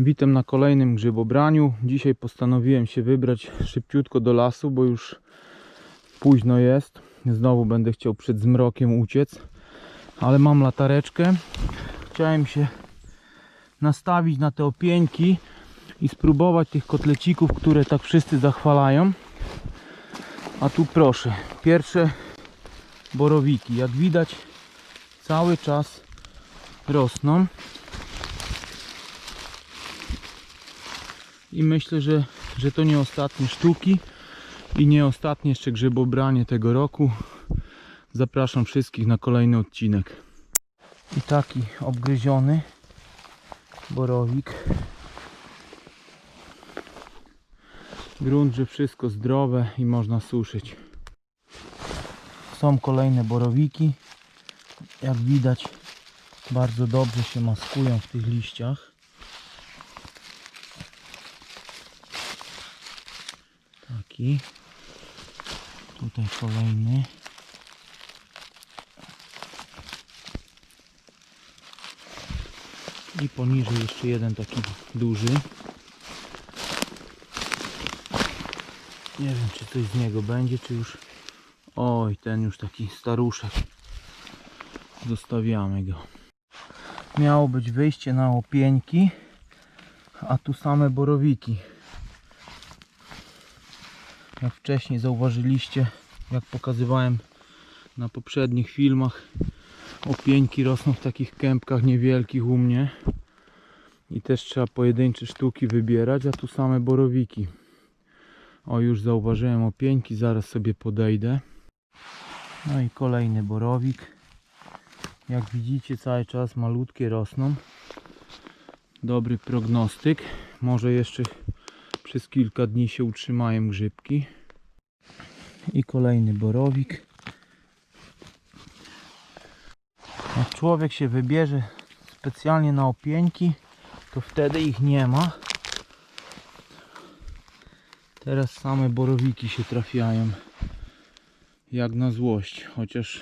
Witam na kolejnym grzybobraniu. Dzisiaj postanowiłem się wybrać szybciutko do lasu, bo już późno jest. Znowu będę chciał przed zmrokiem uciec, ale mam latareczkę. Chciałem się nastawić na te opieńki i spróbować tych kotlecików, które tak wszyscy zachwalają. A tu proszę, pierwsze borowiki. Jak widać, cały czas rosną. I myślę, że, że to nie ostatnie sztuki i nie ostatnie jeszcze grzybobranie tego roku. Zapraszam wszystkich na kolejny odcinek. I taki obgryziony borowik. Grunt, że wszystko zdrowe i można suszyć. Są kolejne borowiki. Jak widać, bardzo dobrze się maskują w tych liściach. Tutaj kolejny. I poniżej jeszcze jeden taki duży. Nie wiem czy coś z niego będzie, czy już... Oj, ten już taki staruszek. Zostawiamy go. Miało być wyjście na opieńki, a tu same borowiki. Jak wcześniej zauważyliście, jak pokazywałem na poprzednich filmach, opieńki rosną w takich kępkach niewielkich u mnie. I też trzeba pojedyncze sztuki wybierać, a tu same borowiki. O, już zauważyłem opieńki, zaraz sobie podejdę. No i kolejny borowik. Jak widzicie, cały czas malutkie rosną. Dobry prognostyk. Może jeszcze przez kilka dni się utrzymają grzybki. I kolejny borowik. Jak człowiek się wybierze specjalnie na opieńki, to wtedy ich nie ma. Teraz same borowiki się trafiają. Jak na złość. Chociaż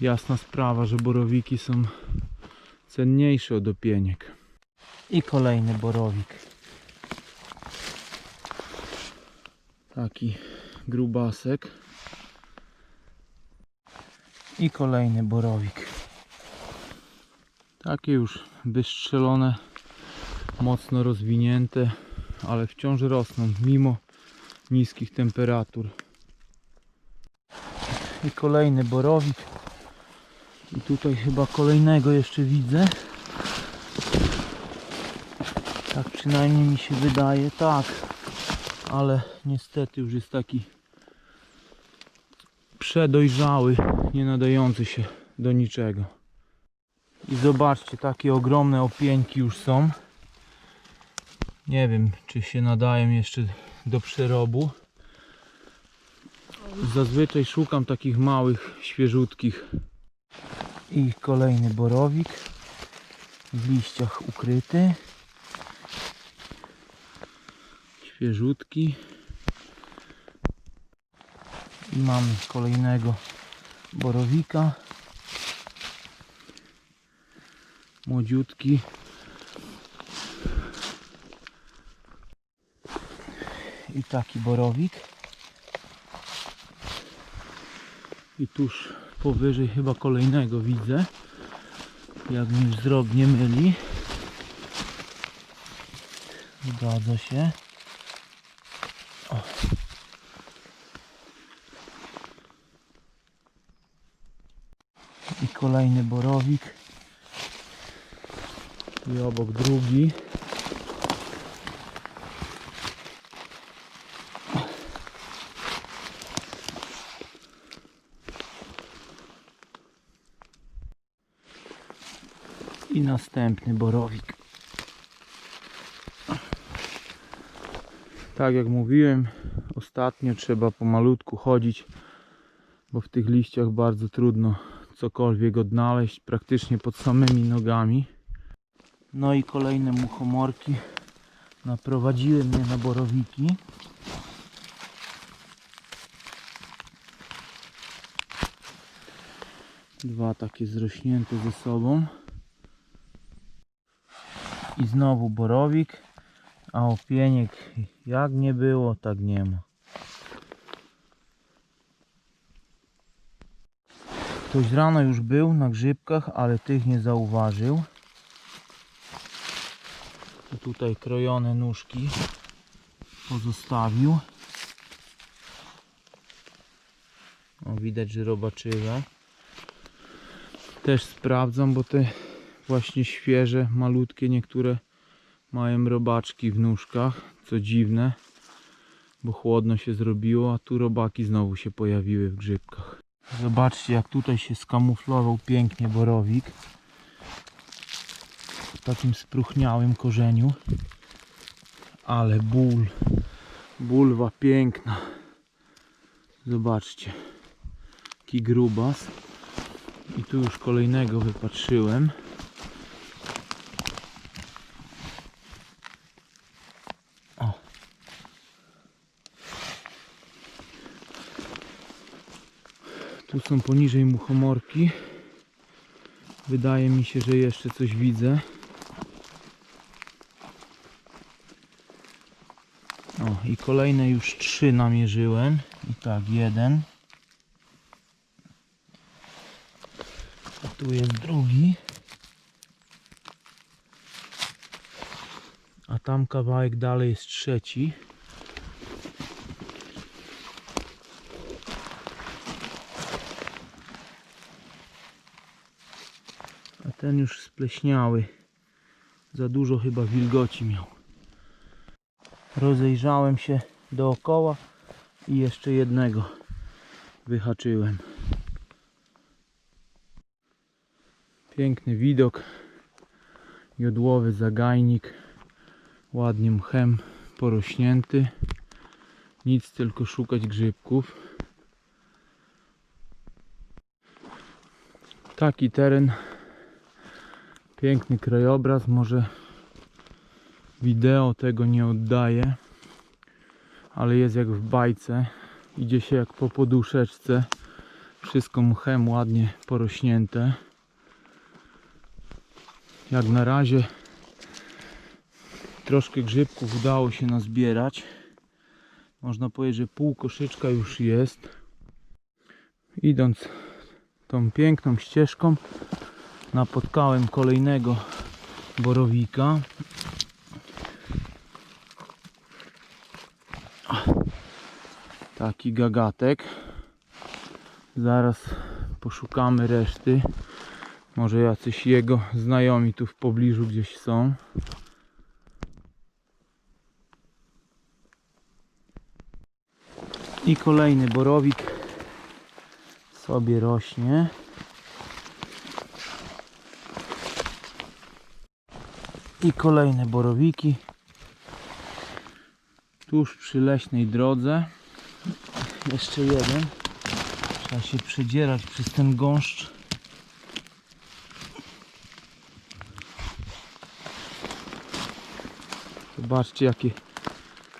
jasna sprawa, że borowiki są cenniejsze od opieniek. I kolejny borowik. Taki grubasek. I kolejny borowik. Takie już wystrzelone, mocno rozwinięte, ale wciąż rosną mimo niskich temperatur. I kolejny borowik. I tutaj chyba kolejnego jeszcze widzę. Tak przynajmniej mi się wydaje, tak. Ale niestety już jest taki przedojrzały, nie nadający się do niczego. I zobaczcie, takie ogromne opieńki już są. Nie wiem, czy się nadają jeszcze do przerobu. Zazwyczaj szukam takich małych, świeżutkich. I kolejny borowik w liściach ukryty. Świeżutki. I mamy kolejnego borowika. Młodziutki. I taki borowik. I tuż powyżej chyba kolejnego widzę. Jak mi wzrok nie myli. Zgadza się. I kolejny borowik. I obok drugi. I następny borowik. Tak jak mówiłem, ostatnio trzeba pomalutku chodzić, bo w tych liściach bardzo trudno cokolwiek odnaleźć, praktycznie pod samymi nogami. No i kolejne muchomorki naprowadziły mnie na borowiki. Dwa takie zrośnięte ze sobą. I znowu borowik, a opieniek jak nie było, tak nie ma. Ktoś rano już był na grzybkach, ale tych nie zauważył. I tutaj krojone nóżki pozostawił. O, widać, że robaczywe. Też sprawdzam, bo te właśnie świeże, malutkie niektóre mają robaczki w nóżkach, co dziwne, bo chłodno się zrobiło, a tu robaki znowu się pojawiły w grzybkach. Zobaczcie jak tutaj się skamuflował pięknie borowik w takim spruchniałym korzeniu. Ale ból, bulwa piękna. Zobaczcie, jaki grubas. I tu już kolejnego wypatrzyłem. Tu są poniżej muchomorki. Wydaje mi się, że jeszcze coś widzę. O, i kolejne już trzy namierzyłem. I tak, jeden. A tu jest drugi. A tam kawałek dalej jest trzeci. Ten już spleśniały. Za dużo chyba wilgoci miał. Rozejrzałem się dookoła i jeszcze jednego wyhaczyłem. Piękny widok. Jodłowy zagajnik. Ładnie mchem porośnięty. Nic tylko szukać grzybków. Taki teren. Piękny krajobraz. Może wideo tego nie oddaje. Ale jest jak w bajce. Idzie się jak po poduszeczce. Wszystko mchem ładnie porośnięte. Jak na razie troszkę grzybków udało się nazbierać. Można powiedzieć, że pół koszyczka już jest. Idąc tą piękną ścieżką napotkałem kolejnego borowika. Taki gagatek. Zaraz poszukamy reszty. Może jacyś jego znajomi tu w pobliżu gdzieś są. I kolejny borowik sobie rośnie. I kolejne borowiki. Tuż przy leśnej drodze. Jeszcze jeden. Trzeba się przedzierać przez ten gąszcz. Zobaczcie jakie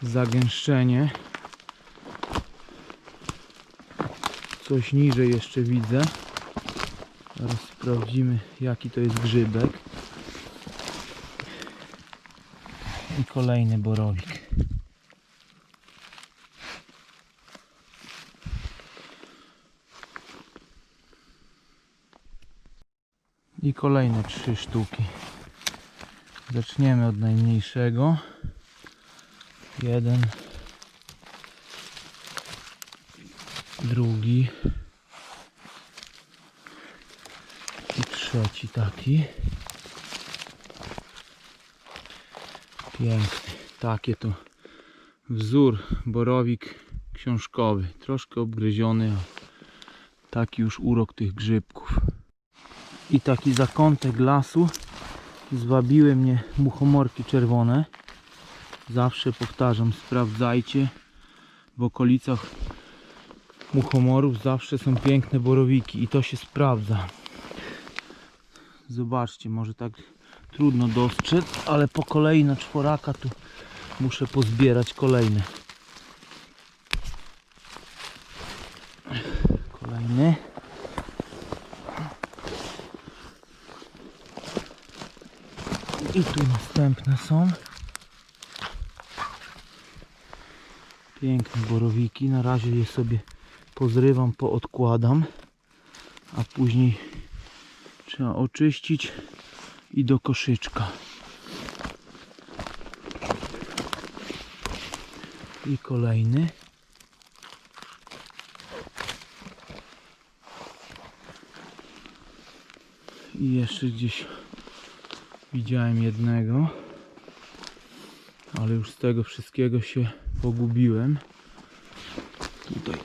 zagęszczenie. Coś niżej jeszcze widzę. Teraz sprawdzimy jaki to jest grzybek. I kolejny borowik. I kolejne trzy sztuki. Zaczniemy od najmniejszego. Jeden. Drugi. I trzeci taki. Piękny. Takie to wzór borowik książkowy. Troszkę obgryziony, a taki już urok tych grzybków. I taki zakątek lasu zwabiły mnie muchomorki czerwone. Zawsze powtarzam, sprawdzajcie. W okolicach muchomorów zawsze są piękne borowiki i to się sprawdza. Zobaczcie, może tak trudno dostrzec, ale po kolei na czworaka tu muszę pozbierać kolejne. Kolejny. I tu następne są. Piękne borowiki. Na razie je sobie pozrywam, poodkładam. A później trzeba oczyścić i do koszyczka. I kolejny. I jeszcze gdzieś widziałem jednego. Ale już z tego wszystkiego się pogubiłem. Tutaj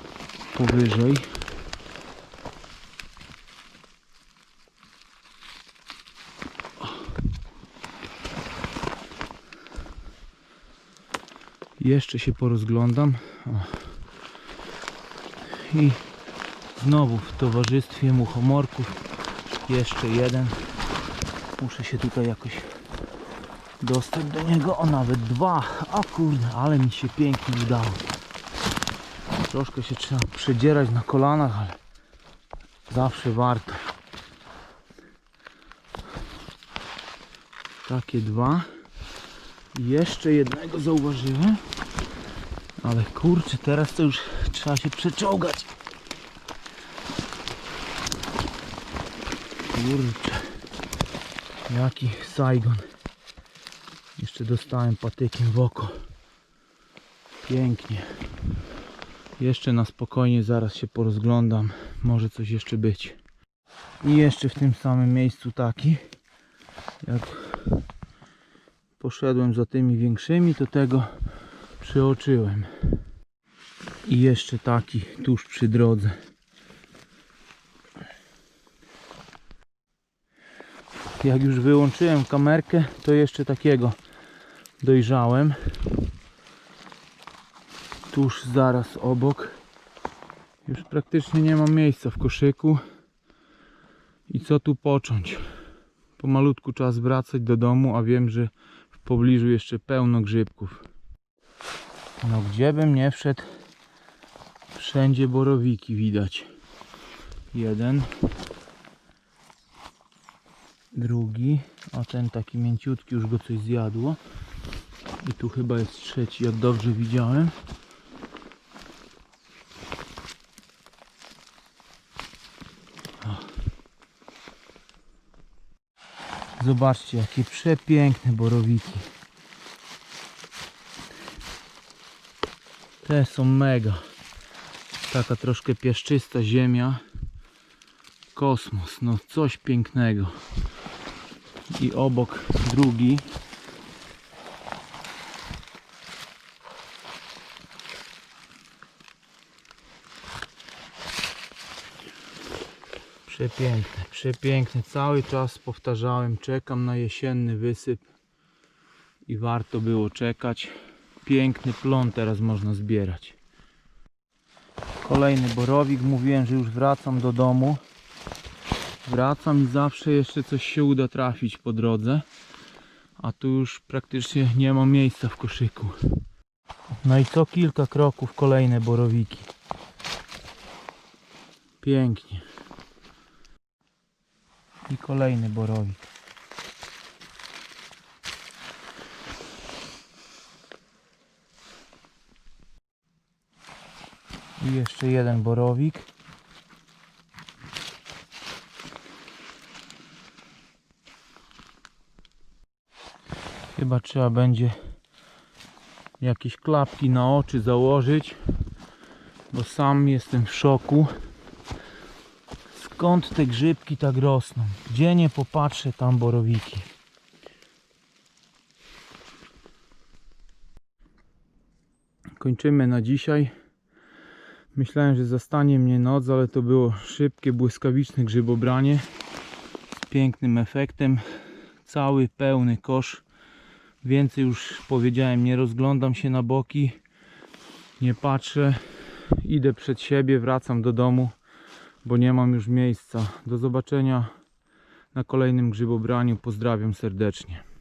powyżej. Jeszcze się porozglądam. O. I znowu w towarzystwie muchomorków jeszcze jeden. Muszę się tutaj jakoś dostać do niego. O nawet dwa. A kurde, ale mi się pięknie udało. Troszkę się trzeba przedzierać na kolanach, ale zawsze warto. Takie dwa. Jeszcze jednego zauważyłem. Ale kurczę, teraz to już trzeba się przeczołgać. Kurczę. Jaki Saigon. Jeszcze dostałem patykiem w oko. Pięknie. Jeszcze na spokojnie zaraz się porozglądam. Może coś jeszcze być. I jeszcze w tym samym miejscu taki. Jak poszedłem za tymi większymi, to tego przeoczyłem. I jeszcze taki tuż przy drodze. Jak już wyłączyłem kamerkę, to jeszcze takiego dojrzałem. Tuż zaraz obok. Już praktycznie nie mam miejsca w koszyku. I co tu począć? Pomalutku czas wracać do domu, a wiem, że w pobliżu jeszcze pełno grzybków. No gdzie bym nie wszedł, wszędzie borowiki widać. Jeden, drugi, a ten taki mięciutki już go coś zjadło. I tu chyba jest trzeci, jak dobrze widziałem. Zobaczcie, jakie przepiękne borowiki. Te są mega. Taka troszkę piaszczysta ziemia. Kosmos, no coś pięknego. I obok drugi. Przepiękne, przepiękne. Cały czas powtarzałem, czekam na jesienny wysyp i warto było czekać. Piękny plon teraz można zbierać. Kolejny borowik. Mówiłem, że już wracam do domu. Wracam i zawsze jeszcze coś się uda trafić po drodze. A tu już praktycznie nie ma miejsca w koszyku. No i co kilka kroków kolejne borowiki. Pięknie. I kolejny borowik. I jeszcze jeden borowik. Chyba trzeba będzie jakieś klapki na oczy założyć, bo sam jestem w szoku. Skąd te grzybki tak rosną? Gdzie nie popatrzę, tam borowiki. Kończymy na dzisiaj. Myślałem, że zastanie mnie noc, ale to było szybkie, błyskawiczne grzybobranie z pięknym efektem. Cały pełny kosz. Więcej już powiedziałem, nie rozglądam się na boki, nie patrzę. Idę przed siebie, wracam do domu, bo nie mam już miejsca. Do zobaczenia na kolejnym grzybobraniu. Pozdrawiam serdecznie.